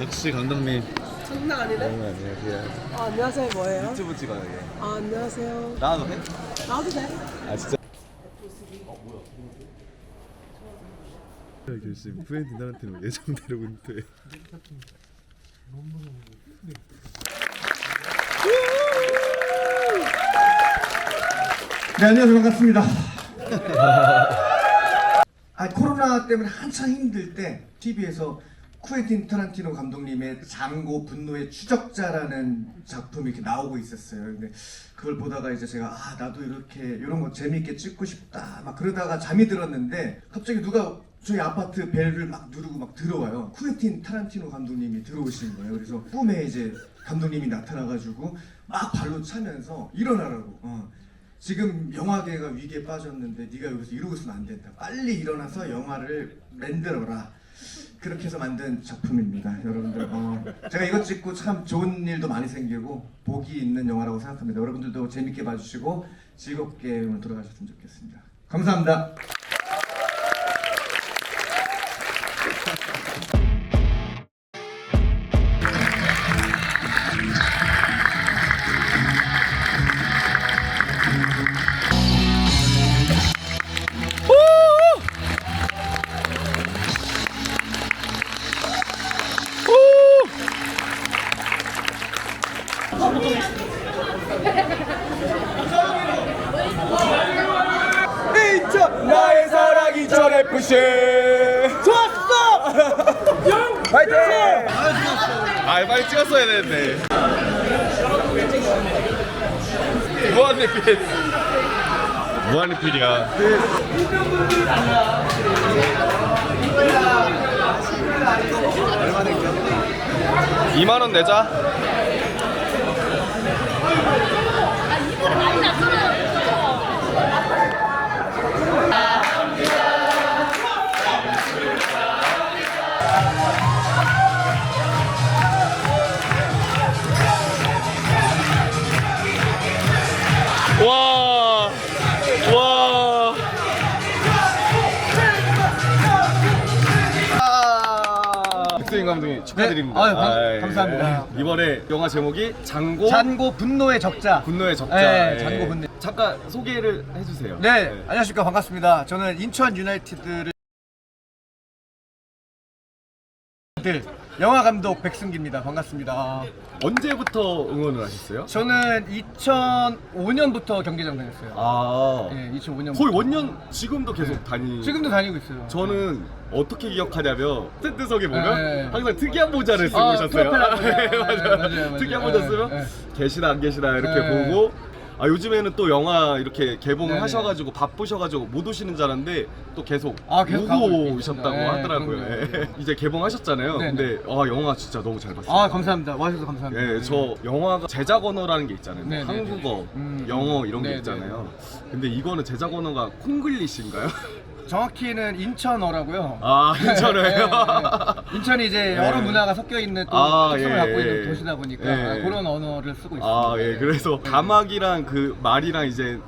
역시 감독님. 장난 아니네. 안녕하세요. 아, 안녕하세요 뭐예요? 유튜브 찍어요 이게. 아, 안녕하세요. 나와도 돼? 나와도 돼? 아 진짜. 결심 프렌드들한테는 예정대로 은퇴. 네, 안녕하세요. 반갑습니다. 아, 코로나 때문에 한창 힘들 때 TV에서 쿠엔틴 타란티노 감독님의 장고 분노의 추적자라는 작품이 이렇게 나오고 있었어요. 근데 그걸 보다가 이제 제가 아 나도 이렇게 이런 거 재미있게 찍고 싶다 막 그러다가 잠이 들었는데 갑자기 누가 저희 아파트 벨을 막 누르고 막 들어와요. 쿠엔틴 타란티노 감독님이 들어오시는 거예요. 그래서 꿈에 이제 감독님이 나타나가지고 막 발로 차면서 일어나라고. 어. 지금 영화계가 위기에 빠졌는데 네가 여기서 이러고 있으면 안 된다. 빨리 일어나서 영화를 만들어라. 그렇게 해서 만든 작품입니다, 여러분들. 어, 제가 이거 찍고 참 좋은 일도 많이 생기고 복이 있는 영화라고 생각합니다. 여러분들도 재밌게 봐주시고 즐겁게 돌아가셨으면 좋겠습니다. 감사합니다. 나의 사랑이 전 FC. 좋았어. 영. 파이팅. 아 빨리 찍었어야 되는데. 무한리필. 무한리필이야. 2만 원 내자. 감독님 축하드립니다. 네. 아유, 감- 아이, 감사합니다. 예. 이번에 영화 제목이 장고 잔고 분노의 적자. 분노의 적자. 네, 예. 잔고 분노. 잠깐 소개를 해주세요. 네, 안녕하십니까 반갑습니다. 저는 인천 유나이티드를 들 영화 감독 백승기입니다. 반갑습니다. 언제부터 응원을 하셨어요? 저는 2005년부터 경기장 다녔어요. 아, 네, 2005년. 거의 원년 지금도 계속 다니. 지금도 다니고 있어요. 저는 어떻게 기억하냐면 스탠드석에 보면 네. 항상 특이한 모자를 쓰고 아, 오셨어요. 프로펠러 모자. 네, 네, 맞아요. 맞아요, 맞아요. 특이한 네, 모자 쓰면 네. 계시나 안 계시나 이렇게 네. 보고 아 요즘에는 또 영화 이렇게 개봉을 네, 네. 하셔가지고 바쁘셔가지고 못 오시는 줄 알았는데 또 계속 아, 계속 가고 오고 있습니다. 오셨다고 네, 하더라고요. 그럼요. 예. 이제 개봉하셨잖아요. 네, 근데 아 영화 진짜 너무 잘 봤어요. 아 감사합니다. 와주셔서 감사합니다. 예, 저 영화가 제작 언어라는 게 있잖아요. 네, 네, 한국어, 네. 음, 영어 이런 게 네, 있잖아요. 근데 이거는 제작 언어가 콩글리시인가요? 정확히는 인천어라고요. 아? 네, 네, 네. 인천이 이제 여러 네. 문화가 섞여 있는 또 아, 특성을 예, 갖고 예. 있는 도시다 보니까 예. 아, 그런 언어를 쓰고 있습니다. 아, 예. 네. 그래서 가막이랑 그 말이랑 이제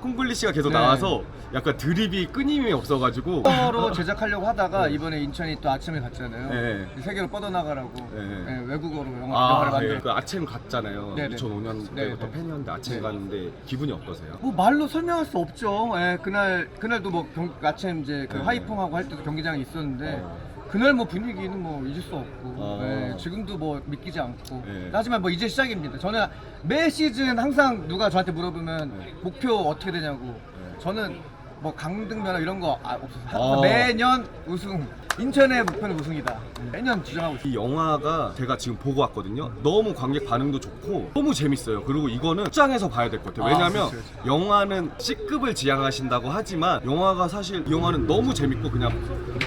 콩글리시가 계속 네. 나와서 약간 드립이 끊임이 없어가지고. 영어로 제작하려고 하다가 이번에 인천이 또 아침에 갔잖아요. 네. 세계로 뻗어나가라고 네. 네, 외국어로 영화, 영화를 아, 만들어. 예. 그 아침 갔잖아요. 네네. 2005년 네네. 때부터 팬이었는데 아침 네. 갔는데 기분이 어떠세요? 뭐 말로 설명할 수 없죠. 예, 그날 그날도 뭐 경, 아침 이제 그 네. 하이퐁하고 할 때도 경기장에 있었는데 어. 그날 뭐 분위기는 뭐 잊을 수 없고 어. 예, 지금도 뭐 믿기지 않고 네. 하지만 뭐 이제 시작입니다. 저는 매 시즌 항상 누가 저한테 물어보면 네. 목표 어떻게 되냐고 저는 뭐 강등면허 이런 거 아, 없어서 아. 매년 우승 인천의 목표는 우승이다. 매년 주장하고 있습니다. 이 영화가 제가 지금 보고 왔거든요. 너무 관객 반응도 좋고 너무 재밌어요. 그리고 이거는 극장에서 봐야 될 것 같아요. 왜냐면 아, 그렇죠, 영화는 C급을 지향하신다고 하지만 영화가 사실 이 영화는 너무 재밌고 그냥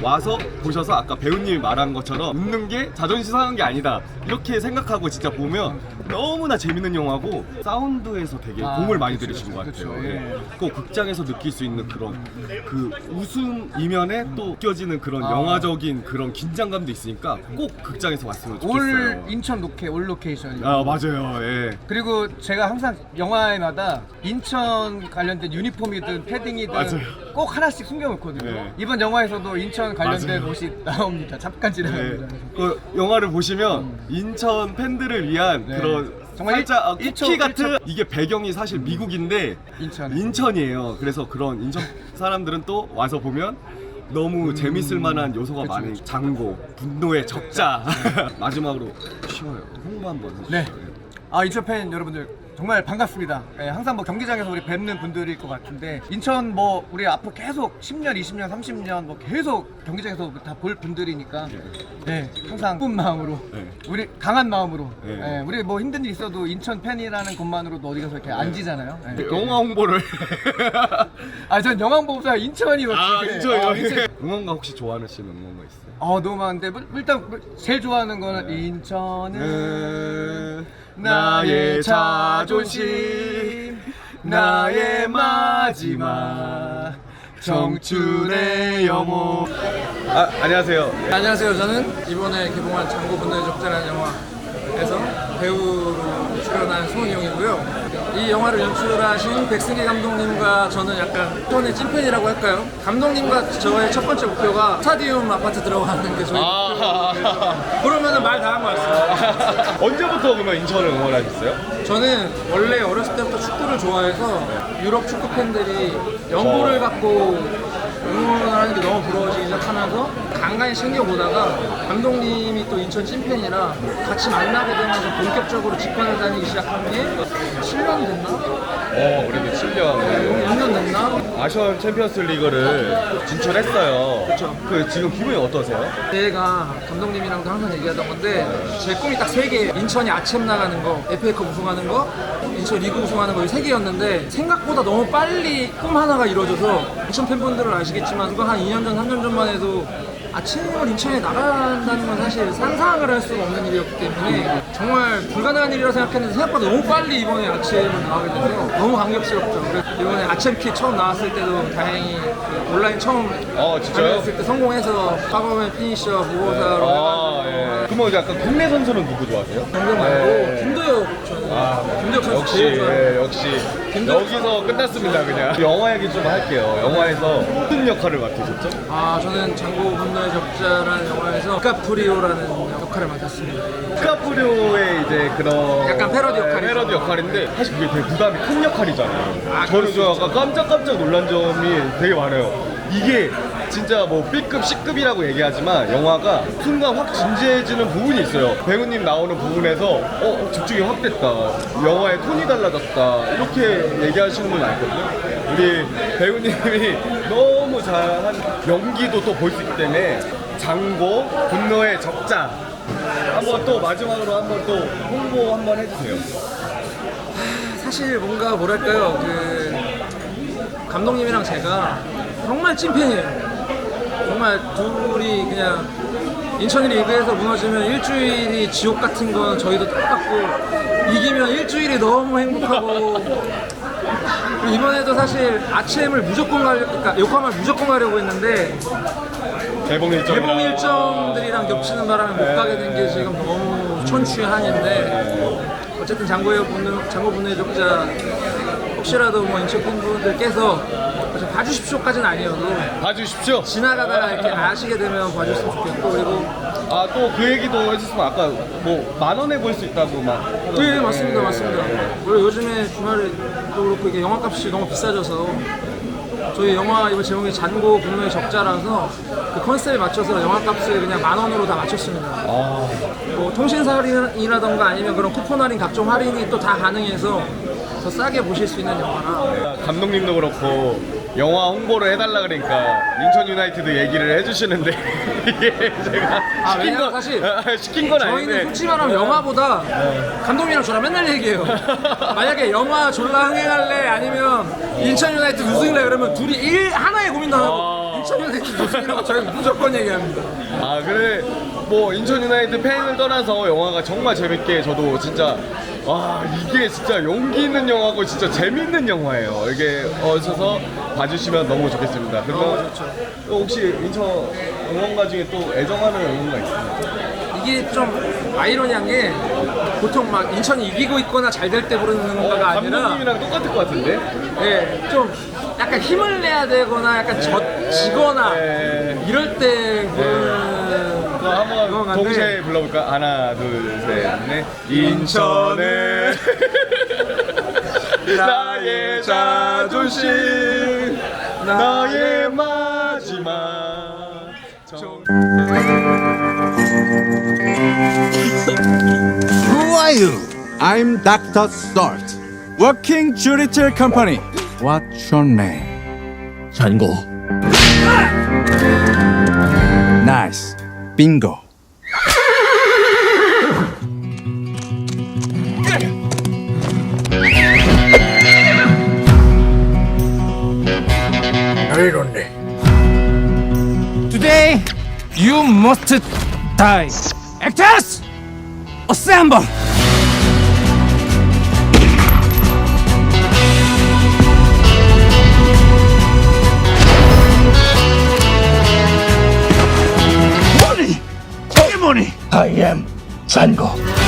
와서 보셔서 아까 배우님이 말한 것처럼 웃는 게 자존심 상한 게 아니다. 이렇게 생각하고 진짜 보면 너무나 재밌는 영화고 사운드에서 되게 아, 공을 많이 들이신 그쵸, 것 같아요. 그쵸, 예. 예. 꼭 극장에서 느낄 수 있는 그 그런 그 웃음 이면에 또 느껴지는 그런 아. 영화적인 그런 긴장감도 있으니까 꼭 극장에서 봤으면 올 좋겠어요. 인천 로케 올 로케이션. 아 맞아요. 예. 그리고 제가 항상 영화마다 인천 관련된 유니폼이든 패딩이든 맞아요. 꼭 하나씩 숨겨놓거든요. 네. 이번 영화에서도 인천 관련된 맞아요. 옷이 나옵니다. 잠깐 네. 지나갑니다. 그 영화를 보시면 인천 팬들을 위한 네. 그런 정말 살짝 아, 일- 쿠키 일초- 같은 일초- 이게 배경이 사실 미국인데 인천. 인천이에요. 그래서 그런 인천 사람들은 또 와서 보면 너무 재밌을 만한 요소가 음. 많은. 장고, 분노의 적자. 마지막으로 쉬워요. 홍보 한번 해주세요. 네. 아 인천 팬 여러분들 정말 반갑습니다. 예, 항상 뭐 경기장에서 우리 뵙는 분들일 것 같은데 인천 뭐 우리 앞으로 계속 10년, 20년, 30년 뭐 계속 경기장에서 다 볼 분들이니까 네 항상 기쁜 마음으로 네. 우리 강한 마음으로 네. 예, 우리 뭐 힘든 일 있어도 인천 팬이라는 것만으로도 어디 가서 이렇게 앉이잖아요. 예. 그 영화 홍보를 아전 영광보다 인천이 뭐아 되게- 인천 아, 인천. 응원가 혹시 좋아하는 응원가 있어요? 어 너무 많은데 뭐, 일단 뭐 제일 좋아하는 거는 인천은 음, 나의 자존심 나의 마지막 청춘의 영혼 아 안녕하세요. 안녕하세요. 저는 이번에 개봉한 장고 분노의 적자라는 영화 에서 배우로 출연한 송은영이고요. 이 영화를 연출하신 백승기 감독님과 저는 약간 손의 찐팬이라고 할까요? 감독님과 저의 첫 번째 목표가 스타디움 아파트 들어가는 게 저희 목표예요. 그러면은 말 다 한 것 같습니다. 언제부터 그러면 인천을 응원하셨어요? 저는 원래 어렸을 때부터 축구를 좋아해서 유럽 축구 팬들이 연고를 갖고 응원을 하는 게 너무 부러워지기 시작하면서 간간히 챙겨보다가 감독님이 또 인천 찐팬이라 같이 만나게 되면서 본격적으로 직관을 다니기 시작한 게 7년 됐나? 어 그래도 7년 6년 됐나? 아시안 챔피언스 리그를 진출했어요. 그렇죠. 그 지금 기분이 어떠세요? 제가 감독님이랑도 항상 얘기하던 건데 제 꿈이 딱 세 개. 인천이 아챔 나가는 거, FA컵 우승하는 거, 인천 리그 우승하는 거 이 세 개였는데 생각보다 너무 빨리 꿈 하나가 이루어져서 인천 팬분들은 아시겠지만 그거 한 2년 전, 3년 전만 해도 아침을 인천에 나간다는 건 사실 상상을 할 수가 없는 일이었기 때문에 정말 불가능한 일이라고 생각했는데 생각보다 너무 빨리 이번에 아침을 나가게 돼서 너무 감격스럽죠. 그래서 이번에 아침 키 처음 나왔을 때도 다행히 그 온라인 처음 어 진짜요? 참여했을 때 성공해서 파버맨 피니셔 무고사로 아 해가지고 예. 그러면 약간 국내 선수는 누구 좋아하세요? 정글 말고 김도혁 저는 아, 김도혁 선수 역시 제일. 예, 역시 여기서 끝났습니다 그냥. 영화 얘기 좀 할게요. 영화에서 무슨 역할을 맡으셨죠? 아 저는 장고 분노의 적자라는 영화에서 카프리오라는 역할을 맡았습니다. 카프리오의 이제 그런 약간 패러디 역할이죠. 패러디 역할인데 사실 그게 되게 부담이 큰 역할이잖아요. 아, 저는 그럴 좀 약간 깜짝깜짝 놀란 점이 되게 많아요. 이게 진짜 뭐 B급, C급이라고 얘기하지만 영화가 순간 확 진지해지는 부분이 있어요. 배우님 나오는 부분에서 어 집중이 확 됐다. 영화의 톤이 달라졌다. 이렇게 얘기하시는 분 많거든요. 우리 배우님이 너무 잘한 연기도 또 볼 수 있기 때문에 장고 분노의 적자 한번 또 마지막으로 한번 또 홍보 한번 해주세요. 사실 뭔가 뭐랄까요 그 감독님이랑 제가 정말 찐팬이에요. 정말 둘이 그냥 인천 리그에서 무너지면 일주일이 지옥 같은 건 저희도 똑같고 이기면 일주일이 너무 행복하고 이번에도 사실 아침을 무조건 가려 그러니까 요카마를 무조건 가려고 했는데 개봉 일정. 개봉 일정들이랑 겹치는 바람에 못 가게 된 게 지금 너무 천추한인데 어쨌든 장고의 분노, 장고 분노의 적자 혹시라도 뭐 인천 팬분들께서 봐주십시오까지는 아니어도 봐주십시오. 지나가다가 이렇게 아시게 되면 봐줬으면 좋겠고 그리고 아 또 그 얘기도 해줬으면 아까 뭐 만 원에 볼 수 있다고 막. 네 맞습니다 맞습니다 그리고 요즘에 주말에 또 그렇고 이게 영화값이 너무 비싸져서 저희 영화 이번 제목이 잔고 분노의 적자라서 그 컨셉에 맞춰서 영화 값을 그냥 만 원으로 다 맞췄습니다. 아. 뭐 통신사 할인이라던가 아니면 그런 쿠폰 할인 각종 할인이 또 다 가능해서 더 싸게 보실 수 있는 영화라. 감독님도 그렇고 영화 홍보를 해달라 그러니까 인천 유나이티드 얘기를 해주시는데 이게 제가 아, 시킨 왜냐면 건 사실 아, 시킨 건 저희는 아닌데. 솔직히 말하면 영화보다 감독님이랑 저랑 맨날 얘기해요. 만약에 영화 졸라 흥행할래? 아니면 인천 유나이티드 우승할래? 그러면 둘이 일 하나의 고민도 안 하고 아. 인천 유나이티드 우승이라고 저희 무조건 얘기합니다. 아 그래. 뭐 인천 유나이티드 팬을 떠나서 영화가 정말 재밌게 저도 진짜 와 이게 진짜 용기 있는 영화고 진짜 재밌는 영화예요. 이게 어셔서 봐주시면 너무 좋겠습니다. 그리고 또 혹시 인천 응원가 중에 또 애정하는 응원가 있습니까? 이게 좀 아이러니한 게 보통 막 인천이 이기고 있거나 잘 될 때 부르는 어, 응가가 아니라 감독님이랑 똑같을 것 같은데? 예, 좀 약간 힘을 내야 되거나 약간 젖지거나 네. 이럴 때 부르는 그거 한번 응원가인데 동시에 불러볼까? 하나, 둘, 셋, 넷. 인천의 나의 자존심, 나의 마지막. 정- Who are you? I'm Dr. Salt. Working judicial company. What's your name? 잔고 Nice. Bingo. Today, you must die. Actors, assemble! Money! Money! I am Sango.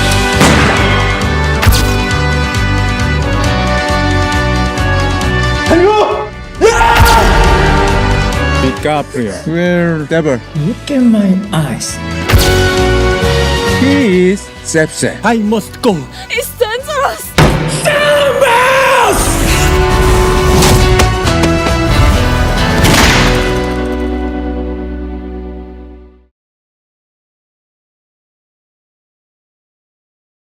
DiCaprio. Where devil? Look at my eyes He is Sepse. I must go It's